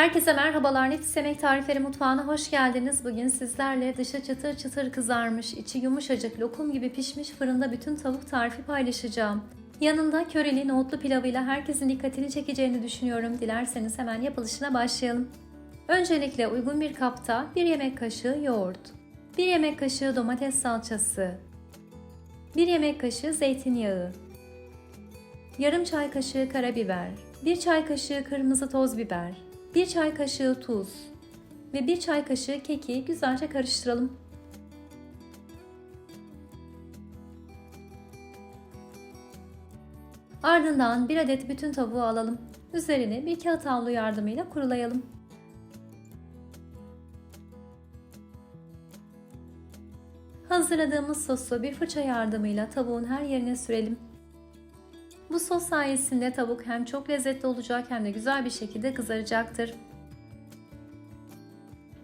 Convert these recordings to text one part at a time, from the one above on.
Herkese merhabalar. Nefis Yemek Tarifleri Mutfağı'na hoş geldiniz. Bugün sizlerle dışı çıtır çıtır kızarmış, içi yumuşacık, lokum gibi pişmiş fırında bütün tavuk tarifi paylaşacağım. Yanında köreli nohutlu pilavıyla herkesin dikkatini çekeceğini düşünüyorum. Dilerseniz hemen yapılışına başlayalım. Öncelikle uygun bir kapta 1 yemek kaşığı yoğurt, 1 yemek kaşığı domates salçası, 1 yemek kaşığı zeytinyağı, yarım çay kaşığı karabiber, 1 çay kaşığı kırmızı toz biber, 1 çay kaşığı tuz ve 1 çay kaşığı keki güzelce karıştıralım. Ardından bir adet bütün tavuğu alalım. Üzerini bir kağıt havlu yardımıyla kurulayalım. Hazırladığımız sosu bir fırça yardımıyla tavuğun her yerine sürelim. Bu sos sayesinde tavuk hem çok lezzetli olacak hem de güzel bir şekilde kızaracaktır.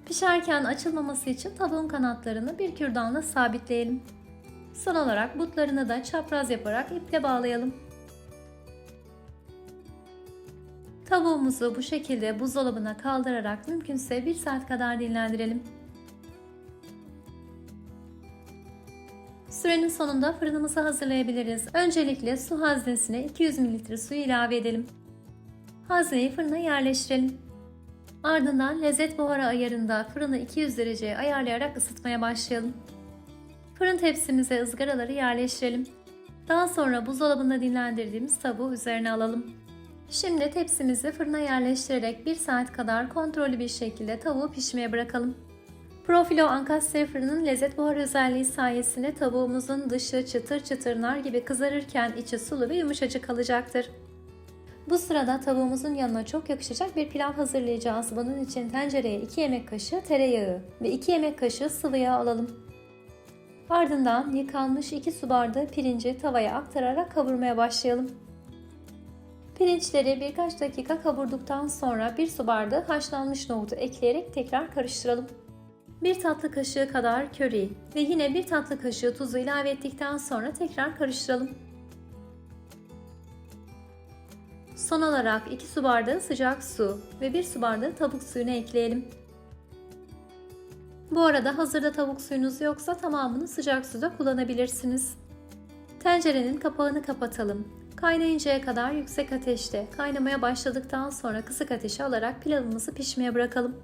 Pişerken açılmaması için tavuğun kanatlarını bir kürdanla sabitleyelim. Son olarak butlarını da çapraz yaparak iple bağlayalım. Tavuğumuzu bu şekilde buzdolabına kaldırarak mümkünse 1 saat kadar dinlendirelim. Sürenin sonunda fırınımızı hazırlayabiliriz. Öncelikle su haznesine 200 ml suyu ilave edelim. Hazneyi fırına yerleştirelim. Ardından lezzet buharı ayarında fırını 200 dereceye ayarlayarak ısıtmaya başlayalım. Fırın tepsimize ızgaraları yerleştirelim. Daha sonra buzdolabında dinlendirdiğimiz tavuğu üzerine alalım. Şimdi tepsimizi fırına yerleştirerek 1 saat kadar kontrollü bir şekilde tavuğu pişmeye bırakalım. Profilo ankastre fırının lezzet buharı özelliği sayesinde tavuğumuzun dışı çıtır çıtır nar gibi kızarırken içi sulu ve yumuşacık kalacaktır. Bu sırada tavuğumuzun yanına çok yakışacak bir pilav hazırlayacağız. Bunun için tencereye 2 yemek kaşığı tereyağı ve 2 yemek kaşığı sıvı yağ alalım. Ardından yıkanmış 2 su bardağı pirinci tavaya aktararak kavurmaya başlayalım. Pirinçleri birkaç dakika kavurduktan sonra 1 su bardağı haşlanmış nohutu ekleyerek tekrar karıştıralım. 1 tatlı kaşığı kadar köri ve yine 1 tatlı kaşığı tuzu ilave ettikten sonra tekrar karıştıralım. Son olarak 2 su bardağı sıcak su ve 1 su bardağı tavuk suyunu ekleyelim. Bu arada hazırda tavuk suyunuz yoksa tamamını sıcak suda kullanabilirsiniz. Tencerenin kapağını kapatalım. Kaynayıncaya kadar yüksek ateşte, kaynamaya başladıktan sonra kısık ateşe alarak pilavımızı pişmeye bırakalım.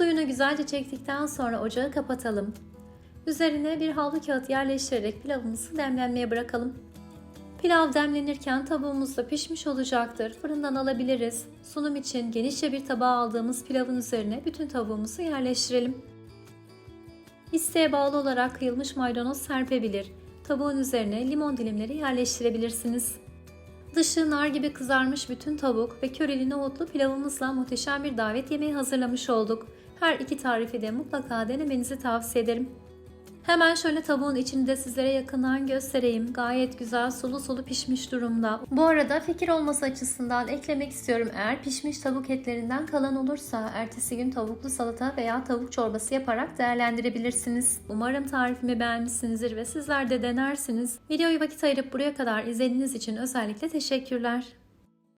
Suyunu güzelce çektikten sonra ocağı kapatalım. Üzerine bir havlu kağıt yerleştirerek pilavımızı demlenmeye bırakalım. Pilav demlenirken tavuğumuz da pişmiş olacaktır. Fırından alabiliriz. Sunum için genişçe bir tabağa aldığımız pilavın üzerine bütün tavuğumuzu yerleştirelim. İsteğe bağlı olarak kıyılmış maydanoz serpebilir. Tavuğun üzerine limon dilimleri yerleştirebilirsiniz. Dışı nar gibi kızarmış bütün tavuk ve köreli nohutlu pilavımızla muhteşem bir davet yemeği hazırlamış olduk. Her iki tarifi de mutlaka denemenizi tavsiye ederim. Hemen şöyle tavuğun içini de sizlere yakından göstereyim. Gayet güzel sulu sulu pişmiş durumda. Bu arada fikir olması açısından eklemek istiyorum. Eğer pişmiş tavuk etlerinden kalan olursa ertesi gün tavuklu salata veya tavuk çorbası yaparak değerlendirebilirsiniz. Umarım tarifimi beğenmişsinizdir ve sizler de denersiniz. Videoyu vakit ayırıp buraya kadar izlediğiniz için özellikle teşekkürler.